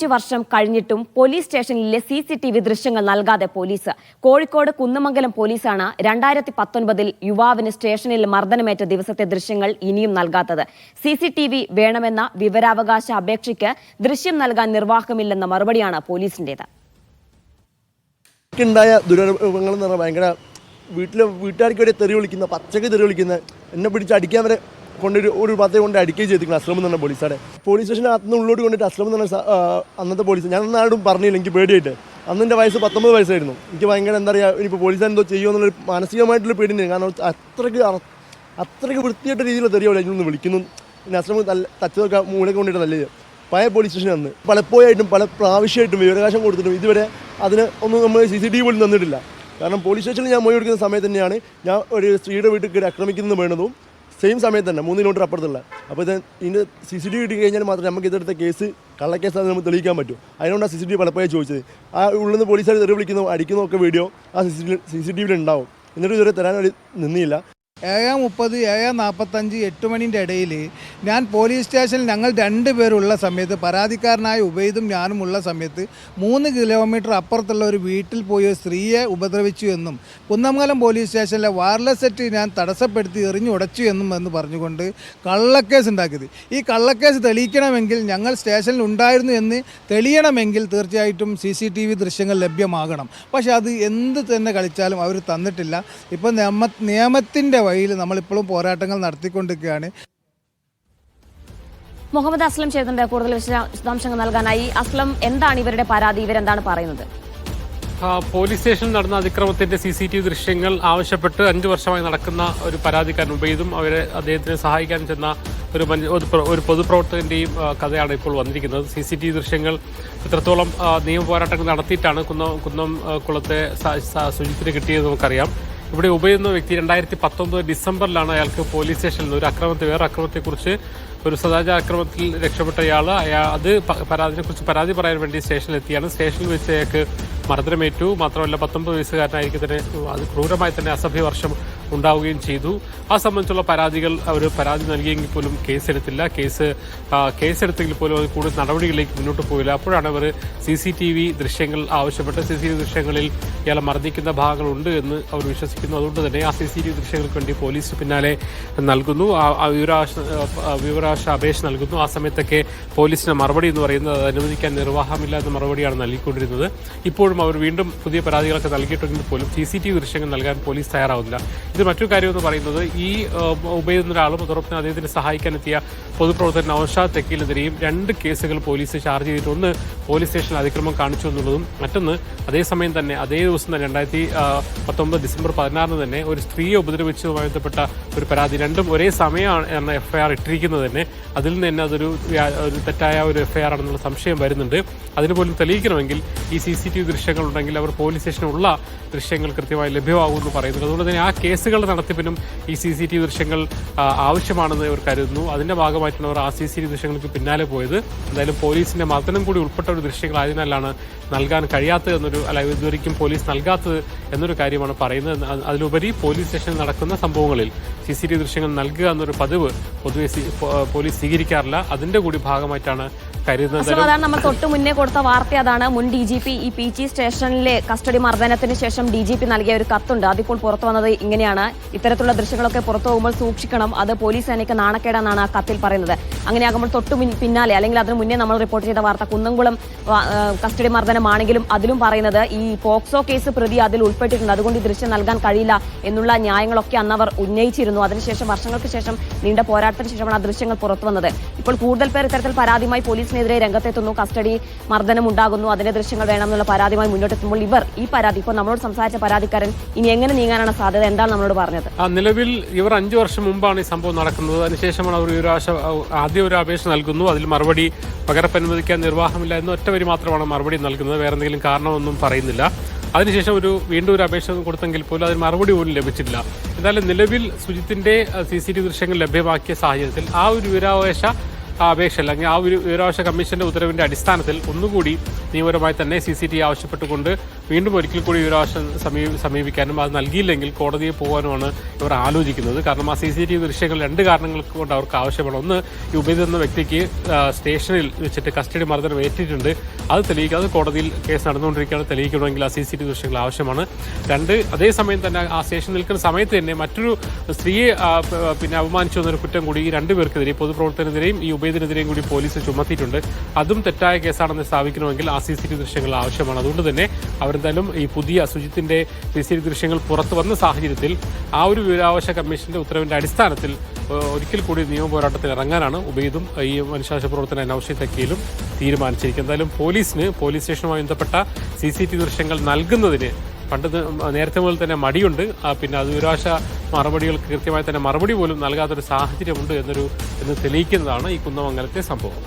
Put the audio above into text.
പതിനഞ്ച് വർഷം കഴിഞ്ഞിട്ടും പോലീസ് സ്റ്റേഷനിലെ സി സി ടി വി ദൃശ്യങ്ങൾ നൽകാതെ പോലീസ്. കോഴിക്കോട് കുന്നമംഗലം പോലീസാണ് രണ്ടായിരത്തി പത്തൊൻപതിൽ യുവാവിന് സ്റ്റേഷനിൽ മർദ്ദനമേറ്റ ദിവസത്തെ ദൃശ്യങ്ങൾ ഇനിയും നൽകാത്തത്. സി സി ടി വി വേണമെന്ന വിവരാവകാശ അപേക്ഷയ്ക്ക് ദൃശ്യം നൽകാൻ നിർവാഹമില്ലെന്ന മറുപടിയാണ് പോലീസിന്റേത്. ഭയങ്കര വീട്ടിലെ വീട്ടുകാർക്ക് വരെ തെറി വിളിക്കുന്ന പച്ചക്ക് തെറി വിളിക്കുന്ന എന്നെ പിടിച്ച് അടിക്കാൻ വരെ കൊണ്ടൊരു ഒരു പത്തേ കൊണ്ട് അടിക്കുകയും ചെയ്തിരിക്കണം അസ്ലം എന്ന് പറഞ്ഞ പോലീസാടെ. പോലീസ് സ്റ്റേഷൻ അന്ന് ഉള്ളോട്ട് കൊണ്ടിട്ട് അസ്ലം എന്ന് പറഞ്ഞ അന്നത്തെ പോലീസ്. ഞാൻ അന്നാടും പറഞ്ഞില്ല എനിക്ക് പേടിയായിട്ട്. അന്ന് എന്റെ വയസ്സ് പത്തൊമ്പത് വയസ്സായിരുന്നു. എനിക്ക് ഭയങ്കര എന്താ പറയുക ഇനിയിപ്പോൾ പോലീസ് എന്തോ ചെയ്യുമോ എന്നുള്ളൊരു മാനസികമായിട്ടുള്ള പേടിയുണ്ട്. കാരണം അത്രയ്ക്ക് അത്രയ്ക്ക് വൃത്തിയായിട്ട രീതിയിൽ തെറിയാവില്ല എന്നൊന്ന് നിന്ന് വിളിക്കുന്നു. പിന്നെ അസ്ലം നല്ല തച്ചതൊക്കെ മൂലൊക്കെ കൊണ്ടിട്ട് നല്ലത് പഴയ പോലീസ് സ്റ്റേഷൻ അന്ന് പലപ്പോഴായിട്ടും പല പ്രാവശ്യമായിട്ടും വിവരാവകാശം കൊടുത്തിട്ടും ഇതുവരെ അതിന് ഒന്നും നമ്മൾ സി സി ടി വി പോലും തന്നിട്ടില്ല. കാരണം പോലീസ് സ്റ്റേഷനിൽ ഞാൻ മൊഴി കൊടുക്കുന്ന സമയത്ത് തന്നെയാണ് ഞാൻ ഒരു സ്ത്രീയുടെ വീട്ടിൽ കയറി ആക്രമിക്കുന്നത് വേണ്ടതും സെയിം സമയത്ത് തന്നെ മൂന്ന് കിലോമീറ്റർ അപ്പുറത്തുള്ള. അപ്പോൾ ഇത് ഇതിന്റെ സി സി ടി വി കിട്ടി കഴിഞ്ഞാൽ മാത്രമേ നമുക്ക് ഇതെടുത്ത കേസ് കള്ളക്കേസാണ് നമുക്ക് തെളിയിക്കാൻ പറ്റും. അതിനോടാണ് സി സി ടി വി പലപ്പോഴും ചോദിച്ചത്. ആ ഉള്ളിൽ നിന്ന് പോലീസുകാർ തെറി വിളിക്കുന്നു അടിക്കുന്നു ഒക്കെ വീഡിയോ ആ സി സി സി ടി വിയിൽ ഉണ്ടാവും. എന്നിട്ട് ഇതുവരെ തരാൻ നിന്നില്ല. ഏഴ് മുപ്പത് ഏഴ് നാൽപ്പത്തഞ്ച് എട്ട് മണിന്റെ ഇടയിൽ ഞാൻ പോലീസ് സ്റ്റേഷനിൽ ഞങ്ങൾ രണ്ട് പേരുള്ള സമയത്ത് പരാതിക്കാരനായ ഉബൈദും ഞാനും ഉള്ള സമയത്ത് മൂന്ന് കിലോമീറ്റർ അപ്പുറത്തുള്ള ഒരു വീട്ടിൽ പോയി ഒരു സ്ത്രീയെ ഉപദ്രവിച്ചു എന്നും കുന്നമംഗലം പോലീസ് സ്റ്റേഷനിലെ വയർലെസ് സെറ്റ് ഞാൻ തടസ്സപ്പെടുത്തി എറിഞ്ഞു ഉടച്ചു എന്നും എന്ന് പറഞ്ഞുകൊണ്ട് കള്ളക്കേസ് ഉണ്ടാക്കിയത്. ഈ കള്ളക്കേസ് തെളിയിക്കണമെങ്കിൽ ഞങ്ങൾ സ്റ്റേഷനിൽ ഉണ്ടായിരുന്നു എന്ന് തെളിയണമെങ്കിൽ തീർച്ചയായിട്ടും സി സി ടി വി ദൃശ്യങ്ങൾ ലഭ്യമാകണം. പക്ഷേ അത് എന്ത് തന്നെ കളിച്ചാലും അവർ തന്നിട്ടില്ല. ഇപ്പോൾ നിയമ നിയമത്തിന്റെ വഴിയിൽ നമ്മളിപ്പോഴും പോരാട്ടങ്ങൾ നടത്തിക്കൊണ്ടിരിക്കുകയാണ്. മുഹമ്മദ് അസ്ലം ചേതന്റെ കൂടുതൽ വിശദ- വിശദാംശങ്ങൾ നൽകാനായി. അസ്ലം എന്താണ് ഇവരുടെ പരാതി? ഇവരെന്താണ് പറയുന്നത്? പോലീസ് സ്റ്റേഷനിൽ നടന്ന അതിക്രമത്തിന്റെ സി സി ടി വി ദൃശ്യങ്ങൾ ആവശ്യപ്പെട്ട് അഞ്ചു വർഷമായി നടക്കുന്ന ഒരു പരാതിക്കാരൻ ഉബൈദും അവരെ അദ്ദേഹത്തിനെ സഹായിക്കാൻ ചെന്ന ഒരു ഒരു ഒരു പൊതുപ്രവർത്തകന്റെയും കഥയാണ് ഇപ്പോൾ വന്നിരിക്കുന്നത്. സി സി ടി വി ദൃശ്യങ്ങൾ ഇത്രത്തോളം നിയമപോരാട്ടങ്ങൾ നിയമ പോരാട്ടങ്ങൾ നടത്തിയിട്ടാണ് കുന്നം കുന്നം കുളത്തെ ശുചിത്തിന് സുജിത്തിന് കിട്ടിയത് നമുക്കറിയാം. ഇവിടെ എന്ന വ്യക്തി രണ്ടായിരത്തി പത്തൊമ്പത് ഡിസംബറിലാണ് അയാൾക്ക് പോലീസ് സ്റ്റേഷനിൽ നിന്ന് ഒരു അക്രമത്തെ വേറെ അക്രമത്തെക്കുറിച്ച് ഒരു സദാചാര അക്രമത്തിൽ രക്ഷപ്പെട്ട ഇയാൾ അയാൾ അത് പരാതിനെക്കുറിച്ച് കുറിച്ച് പരാതി പറയാൻ വേണ്ടി സ്റ്റേഷനിലെത്തിയാണ്. സ്റ്റേഷനിൽ വെച്ച് അയാൾക്ക് മർദ്ദനമേറ്റു. മാത്രമല്ല പത്തൊമ്പത് വയസ്സുകാരനായിരിക്കും തന്നെ അത് ക്രൂരമായി തന്നെ അസഭ്യ വർഷം ഉണ്ടാവുകയും ചെയ്തു. ആ സംബന്ധിച്ചുള്ള പരാതികൾ അവർ പരാതി നൽകിയെങ്കിൽ പോലും കേസെടുത്തില്ല. കേസ് കേസെടുത്തെങ്കിൽ പോലും അത് കൂടുതൽ നടപടികളിലേക്ക് മുന്നോട്ട് പോയില്ല അപ്പോഴാണ് അവർ സി സി ടി വി ദൃശ്യങ്ങൾ ആവശ്യപ്പെട്ട് സി സി ടി വി ദൃശ്യങ്ങളിൽ ഇയാളെ മർദ്ദിക്കുന്ന ഭാഗങ്ങളുണ്ട് എന്ന് അവർ വിശ്വസിക്കുന്നു. അതുകൊണ്ട് തന്നെ ആ സി സി ടി വി ദൃശ്യങ്ങൾക്ക് വേണ്ടി പോലീസ് പിന്നാലെ നൽകുന്നു. വിവരാശ വിവരാശ അപേക്ഷ നൽകുന്നു. ആ സമയത്തൊക്കെ പോലീസിന് മറുപടി എന്ന് പറയുന്നത് അത് അനുവദിക്കാൻ നിർവാഹമില്ല എന്ന മറുപടിയാണ് നൽകിക്കൊണ്ടിരുന്നത്. ഇപ്പോഴും അവർ വീണ്ടും പുതിയ പരാതികളൊക്കെ നൽകിയിട്ടുണ്ടെങ്കിൽ പോലും സി സി ടി വി ദൃശ്യങ്ങൾ നൽകാൻ പോലീസ് തയ്യാറാവുന്നില്ല. ഇത് മറ്റൊരു കാര്യം എന്ന് പറയുന്നത് ഈ ഉപയോഗിക്കുന്ന ഒരാളും അതോടൊപ്പം അദ്ദേഹത്തിന് സഹായിക്കാനെത്തിയ പൊതുപ്രവർത്തകൻ നൌഷാദ് തെക്കിലെതിരെയും രണ്ട് കേസുകൾ പോലീസ് ചാർജ് ചെയ്തിട്ടുണ്ട്. ഒന്ന് പോലീസ് സ്റ്റേഷനിൽ അതിക്രമം കാണിച്ചു എന്നുള്ളതും മറ്റൊന്ന് അതേസമയം തന്നെ അതേ ദിവസം തന്നെ രണ്ടായിരത്തി പത്തൊമ്പത് ഡിസംബർ പതിനാറിന് തന്നെ ഒരു സ്ത്രീയെ ഉപദ്രവിച്ചതുമായി ബന്ധപ്പെട്ട ഒരു പരാതി രണ്ടും ഒരേ സമയമാണ് എന്ന എഫ്ഐആർ ഇട്ടിരിക്കുന്നത് തന്നെ. അതിൽ നിന്ന് തന്നെ അതൊരു ഒരു തെറ്റായ ഒരു എഫ്ഐആർ ആണെന്നുള്ള സംശയം വരുന്നുണ്ട്. അതിന് പോലും തെളിയിക്കണമെങ്കിൽ ഈ സി സി ടി വി ദൃശ്യങ്ങൾ ഉണ്ടെങ്കിൽ അവർ പോലീസ് സ്റ്റേഷനിലുള്ള ദൃശ്യങ്ങൾ കൃത്യമായി ലഭ്യമാകുമെന്ന് പറയുന്നത്. അതുകൊണ്ട് തന്നെ ആ കേസുകളുടെ നടത്തിപ്പിനും ഈ സി സി ടി വി ദൃശ്യങ്ങൾ ആവശ്യമാണെന്ന് ഇവർ കരുതുന്നു. അതിന്റെ ഭാഗമായിട്ടാണ് അവർ ആ സി സി ടി വി ദൃശ്യങ്ങൾക്ക് പിന്നാലെ പോയത്. എന്തായാലും പോലീസിന്റെ മർദ്ദനം കൂടി ഉൾപ്പെട്ട ദൃശ്യങ്ങൾ ആയതിനാലാണ് നൽകാൻ കഴിയാത്തത് എന്നൊരു അല്ല ഇതുവരെയും പോലീസ് നൽകാത്തത് എന്നൊരു കാര്യമാണ് പറയുന്നത്. അത് അതിലുപരി പോലീസ് സ്റ്റേഷനിൽ നടക്കുന്ന സംഭവങ്ങളിൽ സി സി ടി ദൃശ്യങ്ങൾ നൽകുക എന്നൊരു പതിവ് പൊതുവെ പോലീസ് സ്വീകരിക്കാറില്ല. അതിന്റെ കൂടി ഭാഗമായിട്ടാണ് അതാണ് നമ്മൾ തൊട്ട് മുന്നേ കൊടുത്ത വാർത്ത. അതാണ് മുൻ ഡി ജി പി ഈ പി ജി സ്റ്റേഷനിലെ കസ്റ്റഡി മർദ്ദനത്തിന് ശേഷം ഡി ജി പി നൽകിയ ഒരു കത്തുണ്ട്. അതിപ്പോൾ പുറത്തു വന്നത് ഇങ്ങനെയാണ്. ഇത്തരത്തിലുള്ള ദൃശ്യങ്ങളൊക്കെ പുറത്തു പോകുമ്പോൾ സൂക്ഷിക്കണം. അത് പോലീസ് സേനയ്ക്ക് നാണക്കേടാന്നാണ് ആ കത്തിൽ പറയുന്നത്. അങ്ങനെയാകുമ്പോൾ തൊട്ടു പിന്നാലെ അല്ലെങ്കിൽ അതിന് മുന്നേ നമ്മൾ റിപ്പോർട്ട് ചെയ്ത വാർത്ത കുന്നംകുളം കസ്റ്റഡി മർദ്ദനമാണെങ്കിലും അതിലും പറയുന്നത് ഈ പോക്സോ കേസ് പ്രതി അതിൽ ഉൾപ്പെട്ടിട്ടുണ്ട്. അതുകൊണ്ട് ഈ ദൃശ്യം നൽകാൻ കഴിയില്ല എന്നുള്ള ന്യായങ്ങളൊക്കെ അന്ന് അവർ ഉന്നയിച്ചിരുന്നു. അതിനുശേഷം വർഷങ്ങൾക്ക് ശേഷം നീണ്ട പോരാട്ടത്തിന് ശേഷമാണ് ആ ദൃശ്യങ്ങൾ പുറത്തു വന്നത്. ഇപ്പോൾ കൂടുതൽ പേർ ഇത്തരത്തിൽ പരാതിയുമായി പോലീസിനെതിരെ രംഗത്തെത്തുന്നു. കസ്റ്റഡി മർദ്ദനം ഉണ്ടാകുന്നു. അതിന്റെ ദൃശ്യങ്ങൾ വേണമെന്നുള്ള പരാതിയുമായി മുന്നോട്ടെത്തുമ്പോൾ ഇവർ ഈ പരാതി ഇപ്പോൾ നമ്മളോട് സംസാരിച്ച പരാതിക്കാരൻ ഇനി എങ്ങനെ നീങ്ങാനാണ് സാധ്യത? എന്താണ് നമ്മളോട് പറഞ്ഞത്? നിലവിൽ ഇവർ അഞ്ചു വർഷം മുമ്പാണ് ഈ സംഭവം നടക്കുന്നത്. അതിനുശേഷമാണ് അവർ ഒരു ആശ ആദ്യം ഒരു അപേക്ഷ നൽകുന്നു. അതിൽ മറുപടി പകരപ്പ് അനുവദിക്കാൻ നിർവാഹമില്ല എന്ന ഒറ്റ മാത്രമാണ് മറുപടി നൽകുന്നത്. വേറെ എന്തെങ്കിലും കാരണമൊന്നും പറയുന്നില്ല. അതിനുശേഷം ഒരു വീണ്ടും ഒരു അപേക്ഷ കൊടുത്തെങ്കിൽ പോലും അതിന് മറുപടി പോലും ലഭിച്ചില്ല എന്തായാലും നിലവിൽ സുജിത്തിന്റെ സി സി ടി ദൃശ്യങ്ങൾ ലഭ്യമാക്കിയ സാഹചര്യത്തിൽ ആ ഒരു വിവരാവകാശ ആ അപേക്ഷ അല്ലെങ്കിൽ ആ ഒരു വിവരാവകാശ കമ്മീഷന്റെ ഉത്തരവിന്റെ അടിസ്ഥാനത്തിൽ ഒന്നുകൂടി നിയമപരമായി തന്നെ സി സി ടി ആവശ്യപ്പെട്ടുകൊണ്ട് വീണ്ടും ഒരിക്കൽ കൂടി വിവരാവകാശം സമീ സമീപിക്കാനും അത് നൽകിയില്ലെങ്കിൽ കോടതിയെ പോകാനുമാണ് ഇവർ ആലോചിക്കുന്നത്. കാരണം ആ സി സി ടി ദൃശ്യങ്ങൾ രണ്ട് കാരണങ്ങൾ കൊണ്ട് അവർക്ക് ആവശ്യമാണ്. ഒന്ന് ഈ ഉപേദ് എന്ന വ്യക്തിക്ക് സ്റ്റേഷനിൽ വെച്ചിട്ട് കസ്റ്റഡി മർദ്ദനം ഏറ്റിട്ടുണ്ട്. അത് തെളിയിക്കാതെ കോടതിയിൽ കേസ് നടന്നുകൊണ്ടിരിക്കുകയാണ് തെളിയിക്കണമെങ്കിൽ ആ സി സി ടി ദൃശ്യങ്ങൾ ആവശ്യമാണ്. രണ്ട് അതേസമയം തന്നെ ആ സ്റ്റേഷൻ നിൽക്കുന്ന സമയത്ത് തന്നെ മറ്റൊരു സ്ത്രീയെ പിന്നെ അപമാനിച്ചു എന്നൊരു കുറ്റം കൂടി ഈ രണ്ടുപേർക്കെതിരെ പൊതുപ്രവർത്തനെതിരെയും ഈ ഉപേദിനെതിരെയും കൂടി പോലീസ് ചുമത്തിയിട്ടുണ്ട്. അതും തെറ്റായ കേസാണെന്ന് സ്ഥാപിക്കണമെങ്കിൽ ആ സി സി ടി ദൃശ്യങ്ങൾ ആവശ്യമാണ്. അതുകൊണ്ട് തന്നെ അവരെന്തായാലും ഈ പുതിയ സുജിത്തിന്റെ സി സി ടി ദൃശ്യങ്ങൾ പുറത്തു വന്ന സാഹചര്യത്തിൽ ആ ഒരു വിവരാവകാശ കമ്മീഷന്റെ ഉത്തരവിന്റെ അടിസ്ഥാനത്തിൽ ഒരിക്കൽ കൂടി നിയമ പോരാട്ടത്തിൽ ഇറങ്ങാനാണ് ഉബൈദും ഈ മനുഷ്യാവകാശ പ്രവർത്തന നൌഷി തക്കിയിലും തീരുമാനിച്ചിരിക്കുന്നത്. എന്തായാലും പോലീസിന് പോലീസ് സ്റ്റേഷനുമായി ബന്ധപ്പെട്ട സി സി ടി ദൃശ്യങ്ങൾ നൽകുന്നതിന് പണ്ട് നേരത്തെ മുതൽ തന്നെ മടിയുണ്ട്. പിന്നെ അത് ദുരാശ മറുപടികൾക്ക് കൃത്യമായി തന്നെ മറുപടി പോലും നൽകാത്തൊരു സാഹചര്യമുണ്ട് എന്നൊരു എന്ന് തെളിയിക്കുന്നതാണ് ഈ കുന്നമംഗലത്തെ സംഭവം.